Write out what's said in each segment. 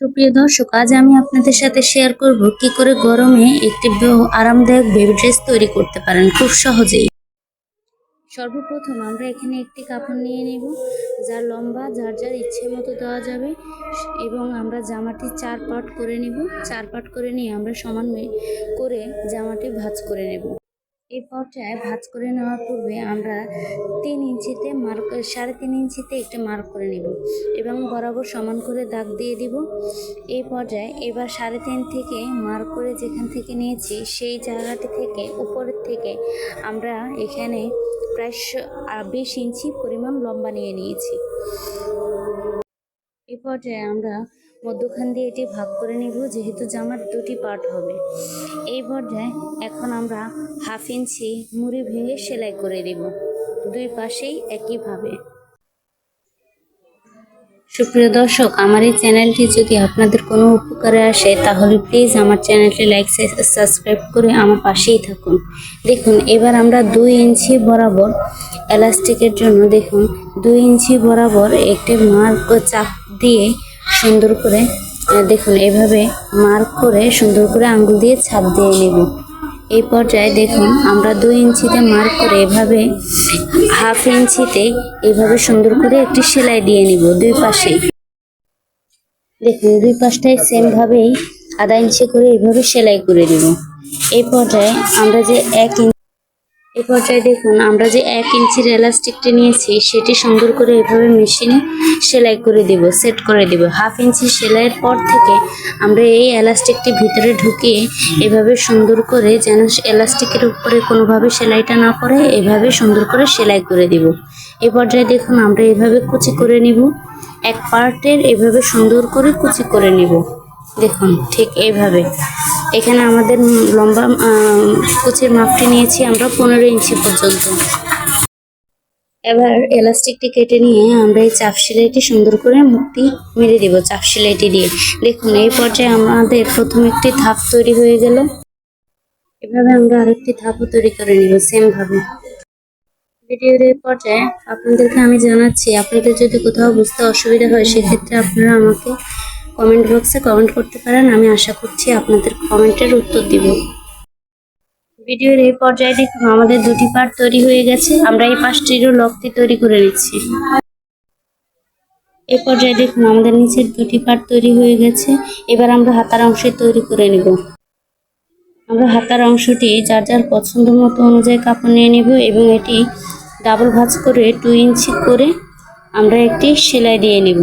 সুপ্রিয় দর্শক, আজ আমি আপনাদের সাথে শেয়ার করব কি করে গরমে একটি আরামদায়ক বেবি ড্রেস তৈরি করতে পারেন খুব সহজেই। সর্বপ্রথম আমরা এখানে একটি কাপড় নিয়ে নেব, যার লম্বা, যার যার ইচ্ছে মতো দেওয়া যাবে, এবং আমরা জামাটি চার পাট করে নেব। চার পাট করে নিয়ে আমরা সমান করে জামাটি ভাঁজ করে নেব। এই পর্যায়ে ভাঁজ করে নেওয়ার পূর্বে আমরা তিন ইঞ্চিতে মার্ক, সাড়ে তিন ইঞ্চিতে একটি মার্ক করে নেব এবং বরাবর সমান করে দাগ দিয়ে দিব। এই পর্যায়ে এবার সাড়ে তিন থেকে মার্ক করে যেখান থেকে নিয়েছি, সেই জায়গাটি থেকে উপরের থেকে আমরা এখানে প্রায় বিশ ইঞ্চি পরিমাণ লম্বা নিয়ে নিয়েছি। এই পর্যায়ে আমরা মধ্যখান দিয়ে এটি ভাগ করে নিব, যেহেতু জামার দুটি পার্ট হবে। এই পর্যায়ে এখন আমরা হাফ ইঞ্চি মুড়ি ভেঙে সেলাই করে দেব দুই পাশেই একইভাবে। সুপ্রিয় দর্শক, আমার এই চ্যানেলটি যদি আপনাদের কোনো উপকারে আসে, তাহলে প্লিজ আমার চ্যানেলটি লাইক সাবস্ক্রাইব করে আমার পাশেই থাকুন। দেখুন, এবার আমরা দুই ইঞ্চি বরাবর এলাস্টিকের জন্য দেখুন, দুই ইঞ্চি বরাবর একটি মার্ক চাপ দিয়ে সুন্দর করে দেখুন, এভাবে মার্ক করে সুন্দর করে আঙ্গুল দিয়ে ছাপ দিয়ে নেব। এই পর্যায়ে দেখুন, আমরা দুই ইঞ্চিতে মার্ক করে এভাবে হাফ ইঞ্চিতে এভাবে সুন্দর করে একটি সেলাই দিয়ে নিব দুই পাশে। দেখুন, দুই পাশটায় সেমভাবেই আধা ইঞ্চি করে এইভাবে সেলাই করে দিব এই পর্যায়ে আমরা যে এক ইঞ্চি এই পর্যায়ে দেখুন, আমরা যে এক ইঞ্চির এলাস্টিকটি নিয়েছি, সেটি সুন্দর করে এভাবে মেশিনে সেলাই করে দিব, সেট করে দিব। হাফ ইঞ্চি সেলাইয়ের পর থেকে আমরা এই এলাস্টিকটি ভিতরে ঢুকিয়ে এভাবে সুন্দর করে যেন এলাস্টিকের উপরে কোনোভাবে সেলাইটা না পড়ে, এভাবে সুন্দর করে সেলাই করে দিব। এ পর্যায়ে দেখুন, আমরা এভাবে কুচি করে নিব। এক পার্টের এভাবে সুন্দর করে কুচি করে নিব। দেখুন, ঠিক এইভাবে এখানে আমাদের লম্বা কুচির মাপটি নিয়েছি আমরা পনেরো ইঞ্চি পর্যন্ত। এবার এলাস্টিকটি কেটে নিয়ে আমরা এই চাপ সেলাইটি সুন্দর করে মুক্তি মেরে দিব, চাপ সেলাইটি দিয়ে। দেখুন, এই পর্যায়ে আমাদের প্রথম একটি ধাপ তৈরি হয়ে গেল। এভাবে আমরা আরেকটি ধাপও তৈরি করে নিব সেম ভাবে ভিডিওর এই পর্যায়ে আপনাদেরকে আমি জানাচ্ছি, আপনাদের যদি কোথাও বুঝতে অসুবিধা হয়, সেক্ষেত্রে আপনারা আমাকে কমেন্ট বক্সে কমেন্ট করতে পারেন, আমি আশা করছি আপনাদের কমেন্টের উত্তর দিব। ভিডিওর এই পর্যায়ে দেখুন, আমাদের দুটি পার্ট তৈরি হয়ে গেছে, আমরা এই পাশটিরও লকটি তৈরি করে নিচ্ছি। এই পর্যায়ে দেখুন, আমাদের নিচের দুটি পার্ট তৈরি হয়ে গেছে, এবার আমরা হাতার অংশ তৈরি করে নেব। আমরা হাতার অংশটি যার যার পছন্দ মতো অনুযায়ী কাপড় নিয়ে নেব এবং এটি ডাবল ভাঁজ করে টু ইঞ্চি করে আমরা একটি সেলাই দিয়ে নেব।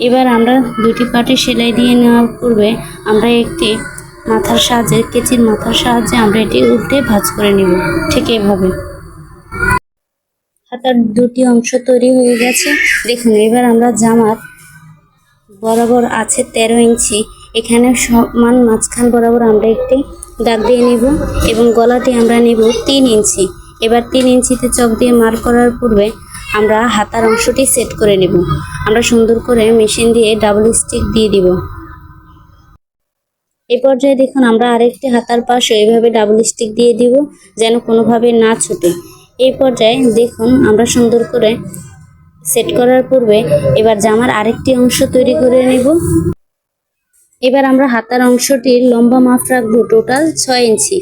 এবার আমরা দুটি পাটে সেলাই দিয়ে নেওয়ার পূর্বে আমরা একটি মাথার সাহায্যে, কেচির মাথার সাহায্যে আমরা এটি উল্টে ভাঁজ করে নেব। ঠিক এইভাবে। হাতার দুটি অংশ তৈরি হয়ে গেছে। দেখুন, এবার আমরা জামার বরাবর আছে তেরো ইঞ্চি। এখানে সমান মাঝখান বরাবর আমরা একটি দাগ দিয়ে নিব এবং গলাটি আমরা নেব তিন ইঞ্চি। এবার তিন ইঞ্চিতে চক দিয়ে মার করার পূর্বে আমরা হাতার অংশটি সেট করে নেব। আমরা সুন্দর করে মেশিন দিয়ে ডাবল স্টিক দিয়ে দিব। এ পর্যায়ে দেখুন, আমরা আরেকটি হাতার পাশে এইভাবে ডাবল স্টিক দিয়ে দিব যেন কোনোভাবে না ছুটে। এই পর্যায়ে দেখুন, আমরা সুন্দর করে সেট করার পূর্বে এবার জামার আরেকটি অংশ তৈরি করে নেব। এবার আমরা হাতার অংশটির লম্বা মাপ রাখব টোটাল ছয় ইঞ্চি।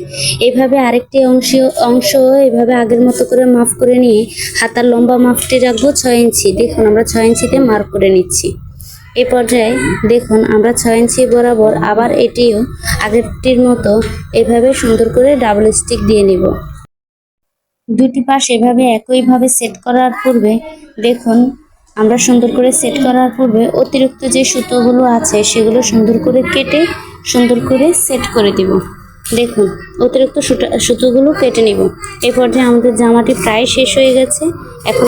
এভাবে আরেকটি অংশ অংশ এভাবে আগের মতো করে মাপ করে নিয়ে হাতার লম্বা মাপটি রাখব ছয় ইঞ্চি। দেখুন, আমরা ছয় ইঞ্চিতে মার্ক করে নিচ্ছি। এ পর্যায়ে দেখুন, আমরা ছয় ইঞ্চি বরাবর আবার এটিও আগেরটির মতো এভাবে সুন্দর করে ডাবল স্টিক দিয়ে নিব। দুটি পাশ এভাবে একইভাবে সেট করার পূর্বে দেখুন আমরা সুন্দর করে সেট করার পূর্বে অতিরিক্ত যে সুতোগুলো আছে সেগুলো সুন্দর করে কেটে সুন্দর করে সেট করে দিব। দেখুন, অতিরিক্ত সুতো সুতোগুলো কেটে নিব। এই পর্যায়ে আমাদের জামাটি প্রায় শেষ হয়ে গেছে। এখন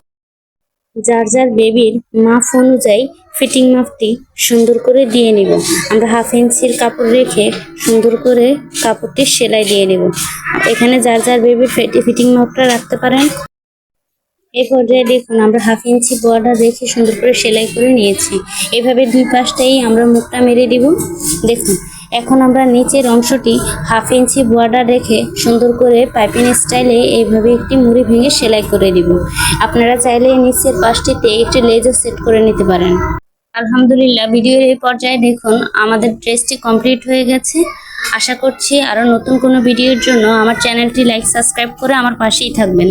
যার যার বেবির মাপ অনুযায়ী ফিটিং মাপটি সুন্দর করে দিয়ে নিব। আমরা হাফ ইঞ্চির কাপড় রেখে সুন্দর করে কাপড়টি সেলাই দিয়ে নেব। এখানে যার যার বেবির ফিটিং মাপটা রাখতে পারেন। এই পর্যায়ে দেখুন, আমরা হাফ ইঞ্চি বর্ডার রেখে সুন্দর করে সেলাই করে নিয়েছি। এভাবে দুই পাশটাই আমরা মুখটা মেরে দিব। দেখুন, এখন আমরা নিচের অংশটি হাফ ইঞ্চি বর্ডার রেখে সুন্দর করে পাইপিং স্টাইলে এইভাবে একটি মুড়ি ভেঙে সেলাই করে দিব। আপনারা চাইলে নিচের পাশটিতে একটি লেজও সেট করে নিতে পারেন। আলহামদুলিল্লাহ ভিডিওর এই পর্যায়ে দেখুন, আমাদের ড্রেসটি কমপ্লিট হয়ে গেছে। আশা করছি আরও নতুন কোনো ভিডিওর জন্য আমার চ্যানেলটি লাইক সাবস্ক্রাইব করে আমার পাশেই থাকবেন।